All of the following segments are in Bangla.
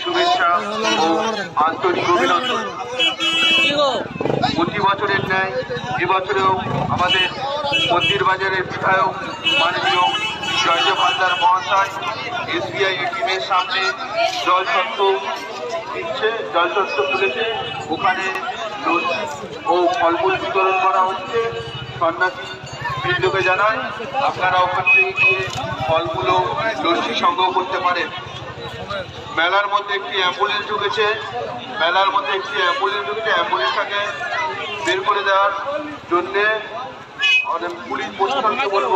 শুভেচ্ছা ও আন্তরিক প্রতি বছরের ন্যায় এবছরেও আমাদের মন্দির বাজারের বিধায়ক, মাননীয় জয়দেব হালদার মহাশয় এস এসবিআই এটিএমের সামনে জল জলসত্ত্ব দিচ্ছে জলসত্ত্ব খুলেছে ওখানে লস্যি ও ফলমূল বিতরণ করা হচ্ছে। সন্ন্যাসী বৃন্দকে জানায় আপনারা ওখান থেকে গিয়ে ফলগুলো লস্যি সংগ্রহ করতে পারেন। মেলার মধ্যে একটি অ্যাম্বুলেন্স ঢুকেছে। মেলার মধ্যে একটি অ্যাম্বুলেন্স ঢুকেছে। অ্যাম্বুলেন্সটাকে বের করে দেওয়ার জন্যে আমাদের পুলিশ প্রশাসনকে বলব।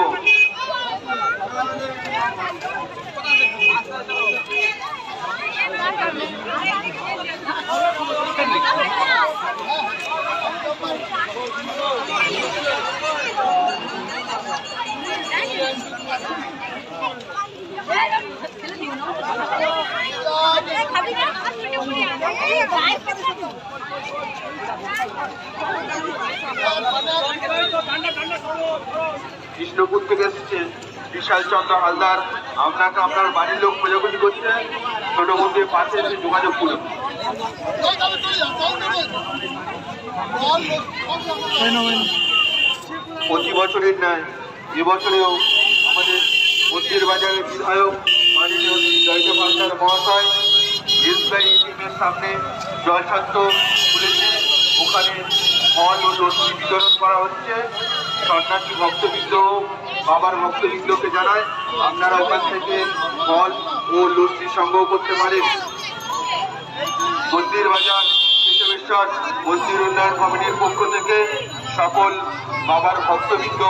কৃষ্ণপুর থেকে এসেছে বিশাল চন্দ্র হালদার। আপনাকে আপনার বাড়ির লোক খোঁজাখুঁজি করছে। ছোট মন্দির পাশে এসে যোগাযোগ করুন। প্রতি বছরের ন্যায় এবছরেও আমাদের মন্দির বাজারের বিধায়ক মাননীয় জয়দেব হালদার মহাশয় এসবিআই টিমের সামনে খুলেছে ওখানে ফল ও লস্যি বিতরণ করা হচ্ছে। সন্ন্যাসী ভক্তবৃন্দ, বাবার ভক্তবৃন্দকে জানায়, আপনারা ওখান থেকে ফল ও লস্যি সংগ্রহ করতে পারেন। মন্দির বাজার, কেশবেশ্বর মন্দির উন্নয়ন কমিটির পক্ষ থেকে সকল বাবার ভক্তবৃন্দ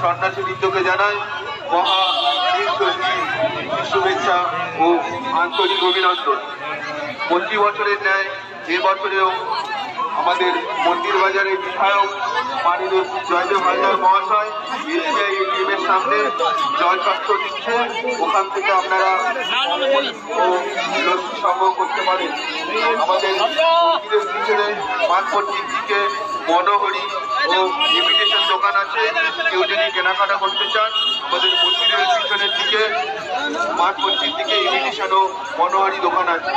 সন্ন্যাসীবৃন্দকে জানায়, মহা শুভেচ্ছা ও আন্তরিক অভিনন্দন। প্রতি বছরের ন্যায় এবছরেও আমাদের মন্দির বাজারের বিধায়ক মাননীয় জয়দেব হালদার মহাশয় এসবিআই এটিএমের সামনে জলছত্র দিচ্ছে। ওখান থেকে আপনারা সংগ্রহ করতে পারেন। আমাদের মন্দিরের দিকে মনোহরি ও ইমিটেশন দোকান আছে। কেউ যদি কেনাকাটা করতে চান, আমাদের মন্দিরের পিছনের দিকে, মাঠ মন্দির দিকে ইমিটেশন ও মনোহরি দোকান আছে।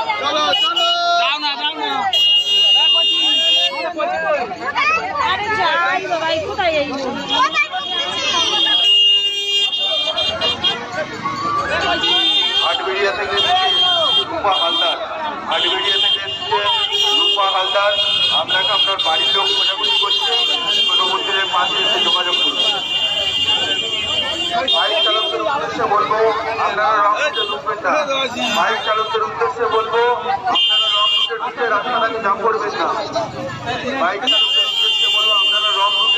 কোথায় এই আটবেড়িয়া থেকে এসেছে রূপা হালদার আটবেড়িয়া থেকে এসেছে রূপা হালদার আপনাকে আপনার বাড়ির লোক খোঁজাখুঁজি করছে কোনো মন্দিরের পাশে এসে যোগাযোগ করুন বাইক চালকদের উদ্দেশ্যে বলব না বাইক চালকদের উদ্দেশ্যে বলব রাস্তাটাকে করবেন না বাইক উদ্দেশ্যে বলব আপনারা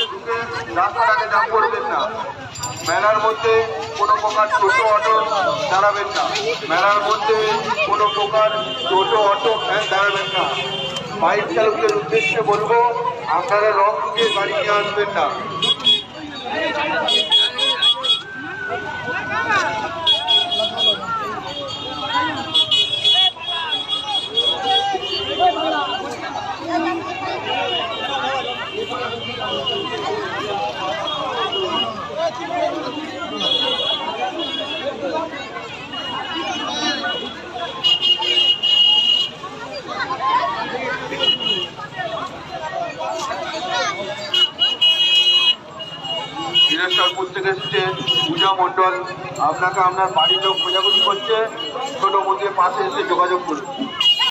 ঢুকে রাস্তাটাকে করবেন না মেলার মধ্যে কোনো প্রকার টোটো অটো দাঁড়াবেন না মেলার মধ্যে কোনো প্রকার টোটো অটো ভ্যান দাঁড়াবেন না বাইক চালকদের উদ্দেশ্যে বলব আপনারা রং গাড়ি নিয়ে আসবেন না দিনেশ্বরপুর থেকে এসেছে, পূজা মণ্ডল। আপনাকে আপনার বাড়ির লোক খোঁজাখুঁজি করছে। ছোটো মন্দিরের পাশে এসে যোগাযোগ করুন।